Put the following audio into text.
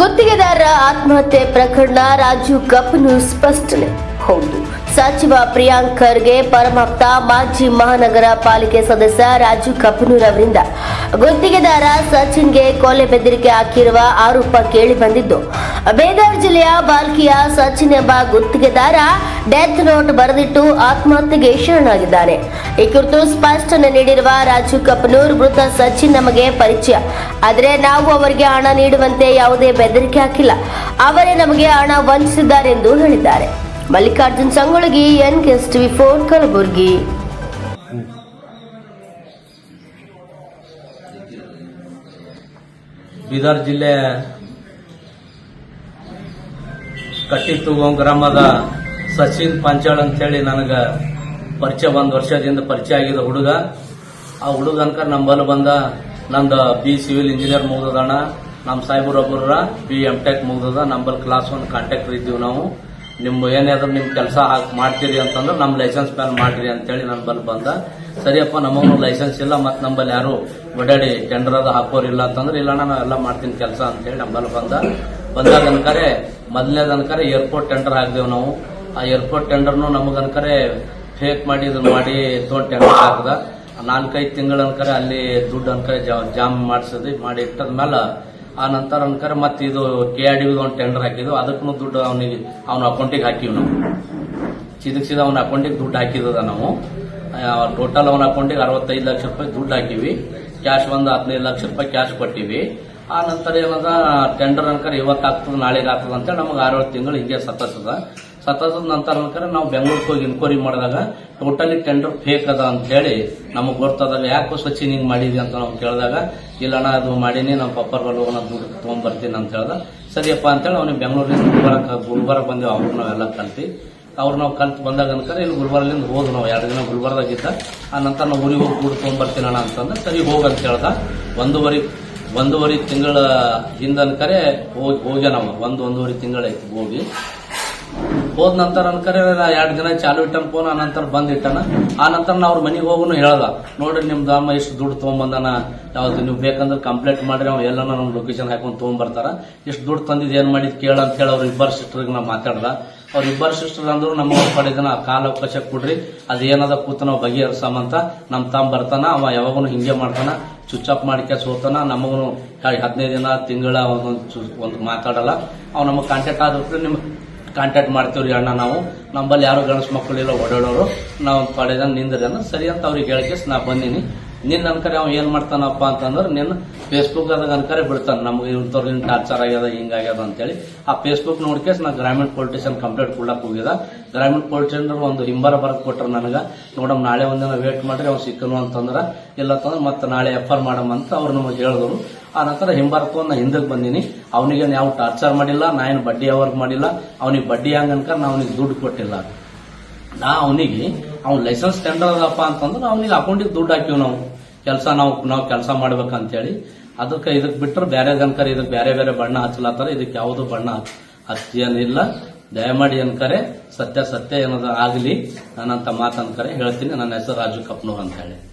ಗುತ್ತಿಗೆದಾರರ ಆತ್ಮಹತ್ಯೆ ಪ್ರಕರಣ ರಾಜು ಕಪ್ನು ಸ್ಪಷ್ಟನೆ. ಹೌದು. ಸಚಿವ ಪ್ರಿಯಾಂಕ್ ಖರ್ಗೆ, ಪರಮಾಪ್ತ, ಮಾಜಿ ಮಹಾನಗರ ಪಾಲಿಕೆ ಸದಸ್ಯ ರಾಜು ಕಪ್ನೂರ್ ಅವರಿಂದ ಗುತ್ತಿಗೆದಾರ ಸಚಿನ್ಗೆ ಕೊಲೆ ಬೆದರಿಕೆ ಹಾಕಿರುವ ಆರೋಪ ಕೇಳಿ ಬಂದಿದ್ದು. ಬೇದಾರ್ ಜಿಲ್ಲೆಯ ಬಾಲ್ಕಿಯ ಸಚಿನ್ ಎಂಬ ಗುತ್ತಿಗೆದಾರ ಡೆತ್ ನೋಟ್ ಬರೆದಿಟ್ಟು ಆತ್ಮಹತ್ಯೆಗೆ ಶರಣಾಗಿದ್ದಾನೆ. ಈ ಕುರಿತು ಸ್ಪಷ್ಟನೆ ನೀಡಿರುವ ರಾಜು ಕಪ್ನೂರ್ ಮೃತ ಸಚಿನ್ ನಮಗೆ ಪರಿಚಯ. ಆದರೆ ನಾವು ಅವರಿಗೆ ಹಣ ನೀಡುವಂತೆ ಯಾವುದೇ ಬೆದರಿಕೆ ಹಾಕಿಲ್ಲ. ಅವರೇ ನಮಗೆ ಹಣ ವಂಚಿಸಿದ್ದಾರೆ ಎಂದು ಹೇಳಿದ್ದಾರೆ. Mallikarjun Sangolagi N K S TV four, Kalaburagi. Bidar ಜಿಲ್ಲೆ ಕಟ್ಟಿತುಗೋ ಗ್ರಾಮದ ಸಚಿನ್ ಪಂಚಾಳ್ ಅಂತೇಳಿ ನನಗೆ ಪರಿಚಯ ಒಂದು ವರ್ಷದಿಂದ ಪರಿಚಯ ಆಗಿದ ಹುಡುಗ. ಆ ಹುಡುಗ ಅನ್ಕ ನಂಬಲ್ಲಿ ಬಂದ, ನಂದು ಬಿ ಸಿವಿಲ್ ಇಂಜಿನಿಯರ್ ಮುಗ್ದದಣ್ಣ ನಮ್ಮ ಸಾಹೇಬ್ರೊಬ್ಬರ ಬಿ ಎಂ ಟೆಕ್ ಮುಗ್ದದ. ನಂಬಲ್ಲಿ ಕ್ಲಾಸ್ ಒಂದು ಕಾಂಟ್ಯಾಕ್ಟರ್ ಇದ್ದೀವಿ ನಾವು. ನಿಮ್ಮ ಏನಾದ್ರು ನಿಮ್ಮ ಕೆಲಸ ಹಾಕಿ ಮಾಡ್ತೀರಿ ಅಂತಂದ್ರೆ ನಮ್ಮ ಲೈಸೆನ್ಸ್ ಮೇಲೆ ಮಾಡ್ರಿ ಅಂತೇಳಿ ನನ್ನ ಬಲ್ಲಿ ಬಂದ. ಸರಿಯಪ್ಪ, ನಮಗೂ ಲೈಸೆನ್ಸ್ ಇಲ್ಲ ಮತ್ತು ನಮ್ಮಲ್ಲಿ ಯಾರು ಓಡಾಡಿ ಟೆಂಡರ್ ಅದು ಹಾಕೋರಿಲ್ಲ ಅಂತಂದ್ರೆ, ಇಲ್ಲ ನಾನು ಎಲ್ಲ ಮಾಡ್ತೀನಿ ಕೆಲಸ ಅಂತೇಳಿ ನಮ್ಮಲ್ಲಿ ಬಂದ ಬಂದಾಗ ಅನ್ಕರೆ, ಮೊದಲನೇದು ಅನ್ಕರೆ ಏರ್ಪೋರ್ಟ್ ಟೆಂಡರ್ ಹಾಕ್ದೇವು ನಾವು. ಆ ಏರ್ಪೋರ್ಟ್ ಟೆಂಡರ್ನು ನಮಗನ್ಕರೆ ಫೇಕ್ ಮಾಡಿ ಇದನ್ನ ಮಾಡಿ ತೊಗೊಂಡು ಟೆಂಡರ್ ಹಾಕ್ದ. ನಾಲ್ಕೈದು ತಿಂಗಳ ಅನ್ಕರೆ ಅಲ್ಲಿ ದುಡ್ಡು ಅನ್ಕರೆ ಜಾಮ್ ಮಾಡಿಸಿದ್ವಿ ಮಾಡಿ ಇಟ್ಟದ ಮೇಲೆ ಆ ನಂತರ ಅನ್ಕರ ಮತ್ತೆ ಇದು ಕೆ ಆರ್ ಡಿ ಒಂದು ಟೆಂಡರ್ ಹಾಕಿದ್ವು. ಅದಕ್ಕೂ ದುಡ್ಡು ಅವನಿಗೆ, ಅವನ ಅಕೌಂಟಿಗೆ ಹಾಕಿವಿ ನಾವು. ಸಿದಕ್ ಸೀದಾ ಅವನ ಅಕೌಂಟಿಗೆ ದುಡ್ಡು ಹಾಕಿದ ನಾವು. ಟೋಟಲ್ ಅವನ ಅಕೌಂಟಿಗೆ ಅರವತ್ತೈದು ಲಕ್ಷ ರೂಪಾಯಿ ದುಡ್ಡು ಹಾಕಿವಿ ಕ್ಯಾಶ್ ಒಂದು ಹದಿನೈದು ಲಕ್ಷ ರೂಪಾಯಿ ಕ್ಯಾಶ್ ಕೊಟ್ಟಿವಿ ಆ ನಂತರ ಏನದ ಟೆಂಡರ್ ಅನ್ಕರ ಇವತ್ತು ಆಗ್ತದ ನಾಳೆಗೆ ಆಗ್ತದೆ ಅಂತೇಳಿ ನಮಗೆ ಆರೇಳು ತಿಂಗಳು ಹಿಂಗೆ ಸತತದ ಸತತದ ನಂತರ ನಾವು ಬೆಂಗಳೂರಿಗೆ ಹೋಗಿ ಇನ್ಕ್ವೈರಿ ಮಾಡಿದಾಗ ಟೋಟಲಿ ಟೆಂಡರ್ ಫೇಕ್ ಅದ ಅಂತ ಹೇಳಿ ನಮಗೆ ಗೊತ್ತದಲ್ಲ ಯಾಕೋ ಸಚಿನ್ ಹಿಂಗೆ ಮಾಡಿದಿ ಅಂತ ನಾವು ಕೇಳಿದಾಗ ಇಲ್ಲಣ್ಣ ಅದು ಮಾಡೀನಿ ನಮ್ಮ ಪಪ್ಪರ್ ಬಲ್ ಹೋಗೋಣ ದುಡ್ಡು ತೊಗೊಂಬರ್ತೀನಿ ಅಂತ ಹೇಳ್ದ. ಸರಿಯಪ್ಪ ಅಂತೇಳಿ ಅವ್ನಿಗೆ ಬೆಂಗಳೂರಿಂದ ಗುಲ್ಬರ್ಗ ಗುಲ್ಬರ್ಗ ಬಂದೇವು ಅವ್ರು ನಾವೆಲ್ಲ ಕಲ್ತಿ. ಅವ್ರು ನಾವು ಕಲ್ತು ಬಂದಾಗ ಅನ್ಕರೆ ಇಲ್ಲಿ ಗುಲ್ಬರ್ಗದಿಂದ ಹೋದ್ ನಾವು, ಎರಡು ದಿನ ಗುಲ್ಬರ್ದಾಗಿದ್ದ ಆ ನಂತರ ನಾವು ಊರಿಗೆ ಹೋಗಿ ದುಡ್ಡು ತೊಗೊಂಡ್ಬರ್ತೀನಿ ಅಣ್ಣ ಅಂತಂದ್ರೆ ಸರಿ ಹೋಗ್ ಅಂತ ಹೇಳ್ದ. ಒಂದೂವರೆ ಒಂದೂವರೆ ತಿಂಗಳ ಹಿಂದ ಅನ್ಕರೆ ಹೋಗಿ, ಹೋಗ್ಯ ನಾವು, ಒಂದು, ಒಂದೂವರೆ ತಿಂಗಳಾಯ್ತು ಹೋಗಿ. ಹೋದ ನಂತರ ಅನ್ಕರೆ ಎರಡು ದಿನ ಚಾಲು ಇಟ್ಟನ ಫೋನ್, ಆ ನಂತರ ಬಂದ್ ಇಟ್ಟನ. ಆ ನಂತರ ನಾ ಅವ್ರ ಮನೆಗೆ ಹೋಗುನು ಹೇಳ್ದ ನೋಡ್ರಿ, ನಿಮ್ದು ಅಮ್ಮ ಇಷ್ಟು ದುಡ್ಡು ತೊಗೊಂಬಂದನ. ಯಾವ್ದು ನೀವು ಬೇಕಂದ್ರೆ ಕಂಪ್ಲೇಂಟ್ ಮಾಡ್ರಿ, ಅವ್ನು ಎಲ್ಲ ನಮ್ಮ ಲೊಕೇಶನ್ ಹಾಕೊಂಡು ತೊಗೊಂಬರ್ತಾರ. ಇಷ್ಟು ದುಡ್ಡು ತಂದಿದ್ದು ಏನ್ ಮಾಡಿದ್ ಕೇಳ ಅಂತ ಹೇಳಿ ಅವ್ರ ಇಬ್ಬರು ಸಿಸ್ಟರ್ಗೆ ನಾ ಮಾತಾಡ್ದ. ಅವ್ರ ಇಬ್ಬರು ಸಿಸ್ಟರ್ ಅಂದ್ರು, ನಮ್ಮ ಪಡೆದನ ಕಾಲ ಅವಕಾಶ ಕೊಡ್ರಿ. ಅದ್ ಏನದ ಕೂತ ನಾವು ಬಗೆಹರಿಸಮಂತ ನಮ್ ತಮ್ಮ ಬರ್ತಾನ, ಅವ ಯಾವಾಗೂ ಹಿಂಗೆ ಮಾಡ್ತಾನ. ಸ್ವಿಚ್ ಆಫ್ ಮಾಡಿಕೆ ಹೋಗ್ತಾನ. ನಮಗೂ ಹದಿನೈದು ದಿನ, ತಿಂಗಳ ಒಂದೊಂದು ಒಂದು ಮಾತಾಡಲ್ಲ. ಅವ್ ನಮಗೆ ಕಾಂಟ್ಯಾಕ್ಟ್ ಆದ್ರೆ ನಿಮ್ ಕಾಂಟ್ಯಾಕ್ಟ್ ಮಾಡ್ತೀವ್ರಿ ಅಣ್ಣ ನಾವು. ನಮ್ಮಲ್ಲಿ ಯಾರು ಗಣಸ್ ಮಕ್ಕಳಿಲ್ಲ ಓಡಾಡೋರು ನಾವು ಪಡೆದ ನಿಂದ್ರಿ ಅಂದ್ರೆ ಸರಿ ಅಂತ ಅವ್ರಿಗೆ ಹೇಳಕ್ಕೆ ನಾ ಬಂದೀನಿ. ನಿನ್ನ ಅನ್ಕರೆ ಅವ್ ಏನ್ ಮಾಡ್ತಾನಪ್ಪ ಅಂತಂದ್ರೆ ನಿನ್ನ ಫೇಸ್ಬುಕ್ ಅದಾಗ ಅನ್ಕರೆ ಬಿಡ್ತಾನೆ. ನಮ್ಗೆ ಇವ್ರ ಟಾರ್ಚರ್ ಆಗ್ಯದ ಹಿಂಗಾಗ್ಯದ ಅಂತೇಳಿ. ಆ ಫೇಸ್ಬುಕ್ ನೋಡ್ಕೇಸ್ ನಾ ಗ್ರಾಮೀಣ ಪೊಲೀಸ್ ಸ್ಟೇಷನ್ ಕಂಪ್ಲೇಂಟ್ ಕೊಡ್ಲಕ್ ಹೋಗಿದ. ಗ್ರಾಮೀಣ ಪೊಲೀಸ್ ಒಂದು ಹಿಂಬರ ಬರಕ್ ಕೊಟ್ರು ನನಗ. ನೋಡಮ್ ನಾಳೆ ಒಂದಿನ ವೇಟ್ ಮಾಡ್ರಿ ಅವ್ನು ಸಿಕ್ಕನು ಅಂತಂದ್ರ ಇಲ್ಲ ಅಂತಂದ್ರೆ ಮತ್ತೆ ನಾಳೆ ಎಫ್ ಆರ್ ಮಾಡಮ್ ಅಂತ ಅವ್ರು ನಮಗೆ ಹೇಳಿದ್ರು. ಆ ನಂತರ ಹಿಂಬಾರತ್ತು ನಾ ಹಿಂದಕ್ಕೆ ಬಂದೀನಿ. ಅವನಿಗೆ ಯಾವ ಟಾರ್ಚರ್ ಮಾಡಿಲ್ಲ, ನಾ ಏನು ಬಡ್ಡಿ ಯಾವಾಗ ಮಾಡಿಲ್ಲ, ಅವನಿಗೆ ಬಡ್ಡಿ ಹಂಗ ಅನ್ಕರ್ ನಾ ಅವನಿಗೆ ದುಡ್ಡು ಕೊಟ್ಟಿಲ್ಲ. ನಾ ಅವನಿಗೆ, ಅವ್ನ ಲೈಸೆನ್ಸ್ ಟೆಂಡರ್ ಅದಪ್ಪ ಅಂತಂದ್ರೆ ಅವನಿಗೆ ಅಕೌಂಟಿಗೆ ದುಡ್ಡು ಹಾಕಿವ್ ನಾವು. ಕೆಲಸ ನಾವು ನಾವು ಕೆಲಸ ಮಾಡ್ಬೇಕಂತೇಳಿ. ಅದಕ್ಕೆ ಇದಕ್ಕೆ ಬಿಟ್ಟರೆ ಬೇರೆ ಅನ್ಕರೆ ಇದಕ್ಕೆ ಬೇರೆ ಬೇರೆ ಬಣ್ಣ ಹಚ್ಚಲತ್ತಾರ ಇದಕ್ಕೆ ಯಾವುದು ಬಣ್ಣ ಹಚ್ಚೇನಿಲ್ಲ ದಯಮಾಡಿ ಅನ್ಕರೆ, ಸತ್ಯ ಸತ್ಯ ಏನದ ಆಗಲಿ, ನಾನಂತ ಮಾತನ್ಕರೆ, ಹೇಳ್ತೀನಿ. ನನ್ನ ಹೆಸರು ರಾಜು ಕಪ್ನೂರ್ ಅಂತ ಹೇಳಿ